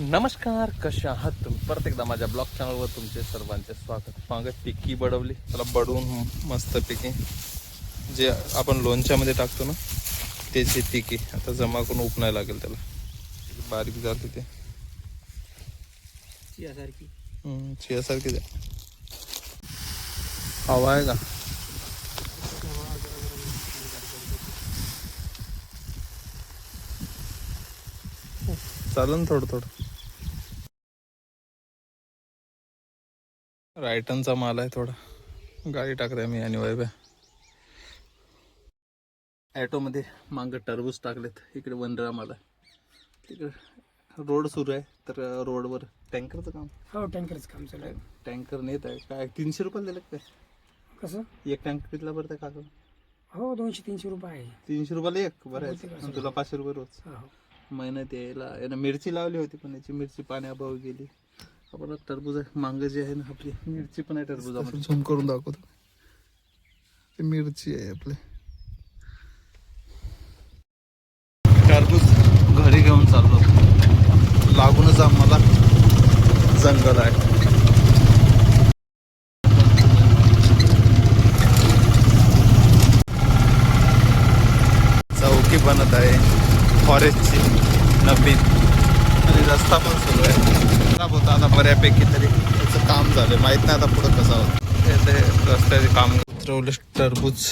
नमस्कार कसे आहात तुम्ही? परत एकदा माझ्या ब्लॉग चॅनलवर तुमचे सर्वांचे स्वागत. मागत पिकी बडवली. त्याला बडवून मस्त पिकी जे आपण लोणच्यामध्ये टाकतो ना तेच हे पिकी आता जमा करून उपणायला लागेल त्याला. बारीक झाली ते. यासारखी हम्म, चियासारखीच आहे हवा आहे का? चालेल ना थोडं थोडं. रायटनचा माल आहे थोडा. गाडी टाकते मी आणि वैभ्या. ॲटोमध्ये मागं टरबूज टाकलेत. इकडे वनरा माल आहे तिकडे रोड सुरू आहे. तर रोडवर टँकरचं काम. हो टँकरच काम चालू आहे. टँकर नेत आहे. काय तीनशे रुपयाला दिलं काय? कसं? एक टँकर कितीला भरत आहे काका हो दोनशे तीनशे रुपये आहे. तीनशे रुपयाला एक? बरं आहे. आणि तुला पाचशे रुपये रोज. हो. मेहनत यायला यानं मिरची लावली होती पण याची मिरची पाण्याभाव गेली. आपण टरबूज आहे मांग जी आहे ना आपली मिरची पण आहे टरबूज झूम करून दाखवतो. ते मिरची आहे आपली. टरबूज घरी घेऊन चाललो. लागूनच आम्हाला जंगल आहे. चौकी बनत आहे फॉरेस्टची नवीन. आणि रस्ता पण सुरू आहे. खराब होता आता बऱ्यापैकी तरी त्याचं काम झालं माहीत नाही आता पुढं कसं होतं. ते रस्त्याचे काम. उतरवले टरबूज.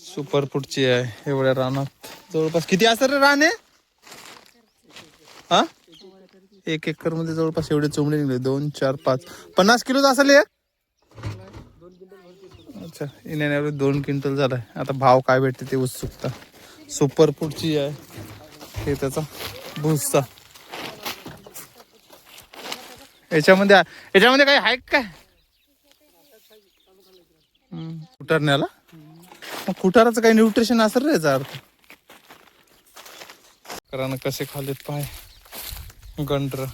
सुपर फूडची आहे. एवढ्या रानात. जवळपास किती असं रे रान आहे हा? एक एकरमध्ये जवळपास एवढे चोंबडे निघले. दोन चार पाच. पन्नास किलो असेल एक अच्छा. येण्यावर दोन क्विंटल झालाय. आता भाव काय भेटते ते उत्सुकता. सुपर फूडची आहे. हे त्याचा भुसचा याच्यामध्ये याच्यामध्ये काही आहे काय? कुटारण्याला? मग कुटाराचं काही न्यूट्रिशन असेल रे याचा अर्थ. कारण कसे खालेत पाय. गंडर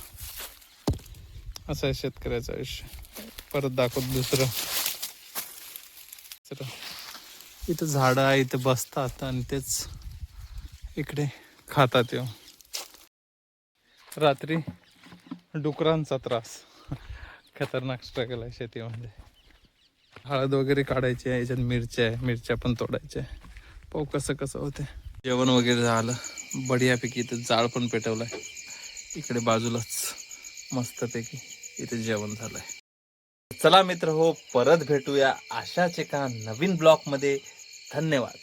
असं आहे शेतकऱ्याचं आयुष्य. परत दाखवत दुसरं. दुसरं. इथं झाडं आहे इथं बसतात आणि तेच. इकडे खातात येऊ रात्री डुकरांचा त्रास. खतरनाक स्ट्रगल आहे शेतीमध्ये. हळद वगैरे काढायची आहे याच्यात मिरच्या आहे मिरच्या पण तोडायच्या आहे. पाहू कसं कसं होते जेवण वगैरे झालं बढियापैकी इथं जाळ पण पेटवलाय. इकडे बाजूलाच मस्तपैकी इथे जेवण झालंय. चला मित्र हो परत भेटूया अशाच एका नवीन ब्लॉकमध्ये धन्यवाद.